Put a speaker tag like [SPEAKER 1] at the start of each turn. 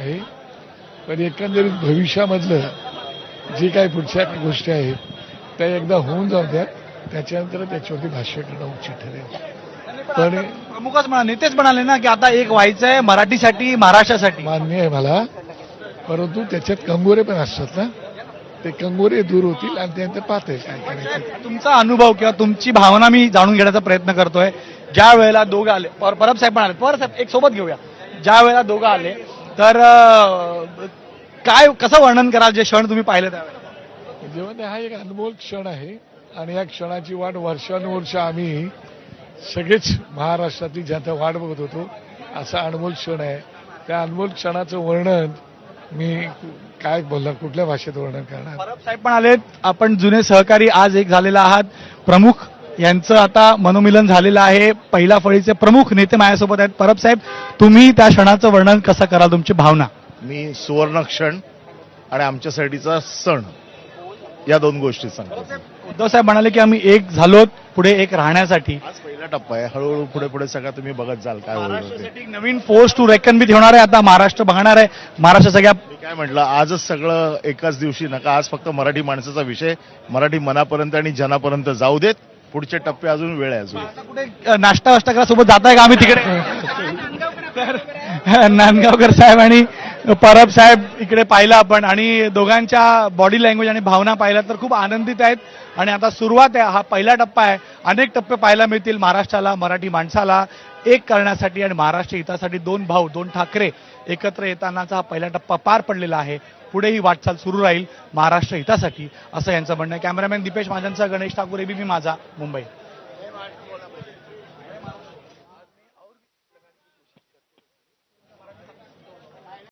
[SPEAKER 1] आहे. पण एकंदरीत भविष्यामधलं जे काही पुढच्या गोष्टी आहेत त्या एकदा होऊन जाऊ द्या त्याच्यानंतर त्याच्यावरती भाष्य करणं उचित ठरेल. पण
[SPEAKER 2] प्रमुखच म्हणा नेतेच म्हणाले ना की आता एक व्हायचंय मराठीसाठी महाराष्ट्रासाठी.
[SPEAKER 1] मान्य आहे मला. परंतु त्याच्यात कंगोरे पण असतात ना. ते कंगोरे दूर होतील आणि त्यानंतर पाहता काय करायचं.
[SPEAKER 2] तुमचा अनुभव किंवा तुमची भावना मी जाणून घेण्याचा प्रयत्न करतोय. ज्या वेळेला दोघं आले पर- परब साहेब पण आले. परब साहेब एक सोबत घेऊया. ज्या वेळेला दोघं आले तर काय कसं वर्णन कराल जे क्षण तुम्ही पाहिले त्यावेळेला?
[SPEAKER 1] जीवन हा एक अनमोल क्षण आहे आणि या क्षणाची वाट वर्षानुवर्ष आम्ही सगळेच महाराष्ट्रातली जनता वाट बघत होतो असा अनमोल क्षण आहे. त्या अनमोल क्षणाचं वर्णन मी काय बोलणार कुठल्या भाषेत वर्णन करणार?
[SPEAKER 2] साहेब पण आलेत. आपण जुने सहकारी आज एक झालेला आहात. प्रमुख यांचं आता मनोमिलन झालेलं आहे. पहिला फळीचे प्रमुख नेते माझ्यासोबत आहेत. परब साहेब तुम्ही त्या क्षणाचं वर्णन कसं कराल? तुमची भावना.
[SPEAKER 3] मी सुवर्ण क्षण आणि आमच्यासाठीचा सण या दोन गोष्टी सांगतो.
[SPEAKER 2] उद्धव साहेब म्हणाले की आम्ही एक झालोत पुढे एक राहण्यासाठी.
[SPEAKER 3] आज पहिला टप्पा आहे. हळूहळू पुढे पुढे सगळं तुम्ही बघत जाल काय होईल ते.
[SPEAKER 2] महाराष्ट्रासाठी एक नवीन फोर्स टू रेकन विथ होणार आहे. आता महाराष्ट्र बघणार आहे. महाराष्ट्र सगळ्या
[SPEAKER 3] मी काय म्हटलं आजच सगळं एकाच दिवशी नका. आज फक्त मराठी माणसाचा विषय मराठी मनापर्यंत आणि जनापर्यंत जाऊ देत. पुढचे टप्पे अजून वेळ आहे अजून.
[SPEAKER 2] आता कुठे नाश्ता वाष्टा करा सोबत जाताय का आम्ही तिकडे? तर नांदगावकर साहेब आणि परब साहेब इकडे पाहिलं आपण आणि दोघांच्या बॉडी लँग्वेज आणि भावना पाहिल्या तर खूप आनंदित आहेत. आणि आता सुरुवात आहे हा पहिला टप्पा आहे. अनेक टप्पे पाहायला मिळतील महाराष्ट्राला मराठी माणसाला. एक करण्यासाठी आणि महाराष्ट्र हितासाठी दोन भाऊ दोन ठाकरे एकत्र येतानाचा हा पहिला टप्पा पार पडलेला आहे. पुढे ही वाटचाल सुरू राहील महाराष्ट्र हितासाठी असं यांचं म्हणणं आहे. कॅमेरामॅन दीपेश महाजनचा गणेश ठाकूर एबीपी माझा मुंबई.